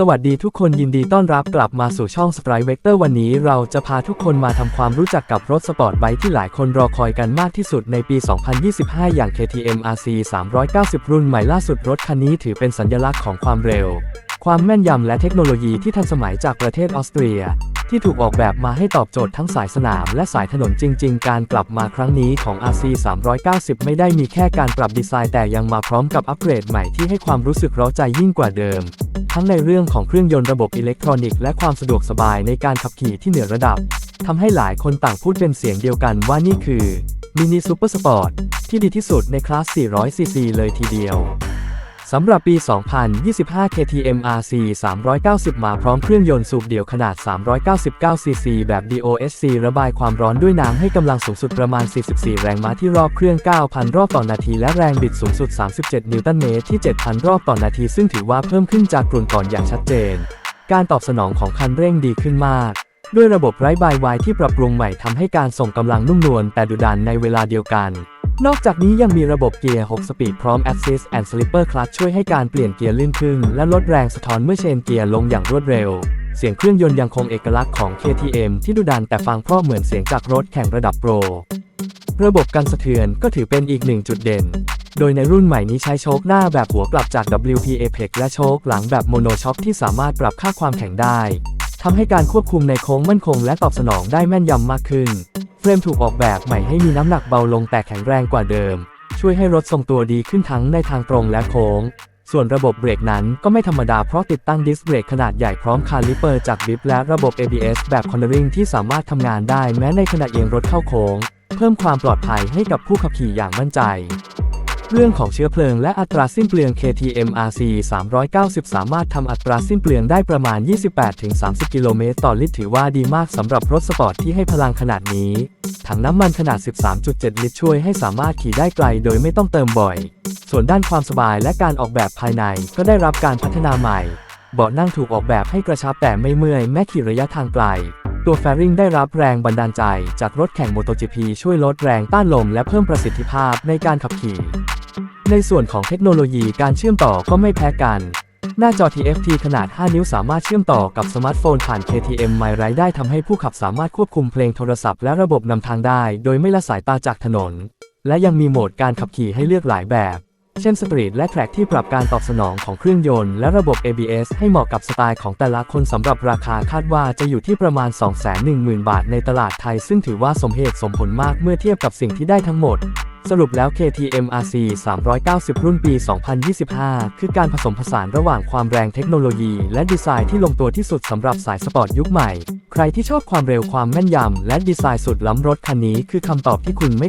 สวัสดีทุกคนยินดีต้อนรับกลับมาสู่ช่อง Sprite Vector วันนี้เราจะพาทุกคนมาทำความรู้จักกับรถสปอร์ตไบค์ที่หลายคนรอคอยกันมากที่สุดในปี 2025 อย่าง KTM RC 390 รุ่นใหม่ล่าสุดรถคันนี้ถือเป็นสัญลักษณ์ของความเร็ว ความแม่นยำและเทคโนโลยีที่ทันสมัยจากประเทศออสเตรีย ที่ถูกออกแบบมาให้ตอบโจทย์ทั้งสายสนามและสายถนนจริง ๆ การกลับมาครั้งนี้ของ RC 390 ไม่ได้มีแค่การปรับดีไซน์แต่ยังมาพร้อมกับอัปเกรดใหม่ที่ให้ความรู้สึกร้าใจยิ่งกว่าเดิม ทั้งในเรื่องของเครื่องยนต์ระบบอิเล็กทรอนิกส์และความสะดวกสบายในการขับขี่ที่เหนือระดับทำให้หลายคนต่างพูดเป็นเสียงเดียวกันว่านี่คือมินิซูเปอร์สปอร์ตที่ดีที่สุดในคลาส 400cc เลยทีเดียว สำหรับปี 2025 KTM RC 390 มาพร้อมเครื่องยนต์สูบเดี่ยวขนาด 399cc แบบ DOSC ระบายความร้อนด้วยน้ำให้กำลังสูงสุดประมาณ 44 แรงม้าที่รอบเครื่อง 9,000 รอบต่อนาที และแรงบิดสูงสุด 37 นิวตันเมตรที่ 7,000 รอบต่อนาที ซึ่งถือว่าเพิ่มขึ้นจากกลุ่นก่อนอย่างชัดเจน การตอบสนองของคันเร่งดีขึ้นมากด้วยระบบไร้บายวายที่ปรับปรุงใหม่ทำให้การส่งกำลังนุ่มนวลแต่ดุดันในเวลาเดียวกัน นอกจากนี้ยังมีระบบเกียร์ 6 สปีดพร้อม Assist and Slipper Clutch ช่วยให้การเปลี่ยนเกียร์ลื่นขึ้น และลดแรงสะท้อนเมื่อเชนเกียร์ลงอย่างรวดเร็ว เสียงเครื่องยนต์ยังคงเอกลักษณ์ของ KTM ที่ดุดันแต่ฟังเพราะเหมือนเสียงจากรถแข่งระดับโปร ระบบกันสะเทือนก็ถือเป็นอีกหนึ่งจุดเด่น โดยในรุ่นใหม่นี้ใช้โชคหน้าแบบหัวกลับจาก WP Apex และโชคหลังแบบโมโนช็อคที่สามารถปรับค่าความแข็งได้ทำให้การควบคุมในโค้งมั่นคงและตอบสนองได้แม่นยำมากขึ้น รมถูกออกแบบใหม่ให้มีน้ำหนักเบาลงแต่แข็งแรงกว่าเดิม ช่วยให้รถทรงตัวดีขึ้นทั้งในทางตรงและโค้ง ส่วนระบบเบรกนั้นก็ไม่ธรรมดาเพราะติดตั้งดิสเบรกขนาดใหญ่พร้อมคาลิเปอร์จากบิฟและระบบ ABS แบบคอนเนอริงที่สามารถทำงานได้แม้ในขณะเอียงรถเข้าโค้ง เพิ่มความปลอดภัยให้กับผู้ขับขี่อย่างมั่นใจ เรื่องของเชื้อเพลิงและอัตราสิ้นเปลือง KTM RC 390 สามารถทำอัตราสิ้นเปลืองได้ประมาณ 28-30 กิโลเมตรต่อลิตรถือว่าดีมากสำหรับรถสปอร์ตที่ให้พลังขนาดนี้ ถังน้ำมันขนาด 13.7 ลิตรช่วยให้สามารถขี่ได้ไกลโดยไม่ต้องเติมบ่อย ส่วนด้านความสบายและการออกแบบภายในก็ได้รับการพัฒนาใหม่ เบาะนั่งถูกออกแบบให้กระชับแต่ไม่เมื่อยแม้ขี่ระยะทางไกลตัวแฟริงได้รับแรงบันดาลใจจากรถแข่ง MotoGP ช่วยลดแรงต้านลมและเพิ่มประสิทธิภาพในการขับขี่ ในส่วนของเทคโนโลยีการเชื่อมต่อก็ไม่แพ้กัน หน้าจอ TFT ขนาด 5 นิ้วสามารถเชื่อมต่อกับสมาร์ทโฟนผ่าน KTM My Ride ได้ทำให้ผู้ขับสามารถควบคุมเพลงโทรศัพท์และระบบนำทางได้ โดยไม่ละสายตาจากถนน และยังมีโหมดการขับขี่ให้เลือกหลายแบบ เช่นสตรีทและแทร็กที่ปรับการตอบสนองของเครื่องยนต์และระบบ ABS ให้เหมาะกับสไตล์ของแต่ละคนสำหรับราคาคาดว่าจะอยู่ที่ประมาณ 210,000 บาทในตลาดไทย ซึ่งถือว่าสมเหตุสมผลมากเมื่อเทียบกับสิ่งที่ได้ทั้งหมด สรุปแล้ว KTM RC 390 รุ่นปี 2025 คือการผสมผสานระหว่างความแรงเทคโนโลยี และดีไซน์ที่ลงตัวที่สุดสำหรับสายสปอร์ตยุคใหม่ ใครที่ชอบความเร็วความแม่นยำและดีไซน์สุดล้ำรถคันนี้คือคำตอบที่คุณไม่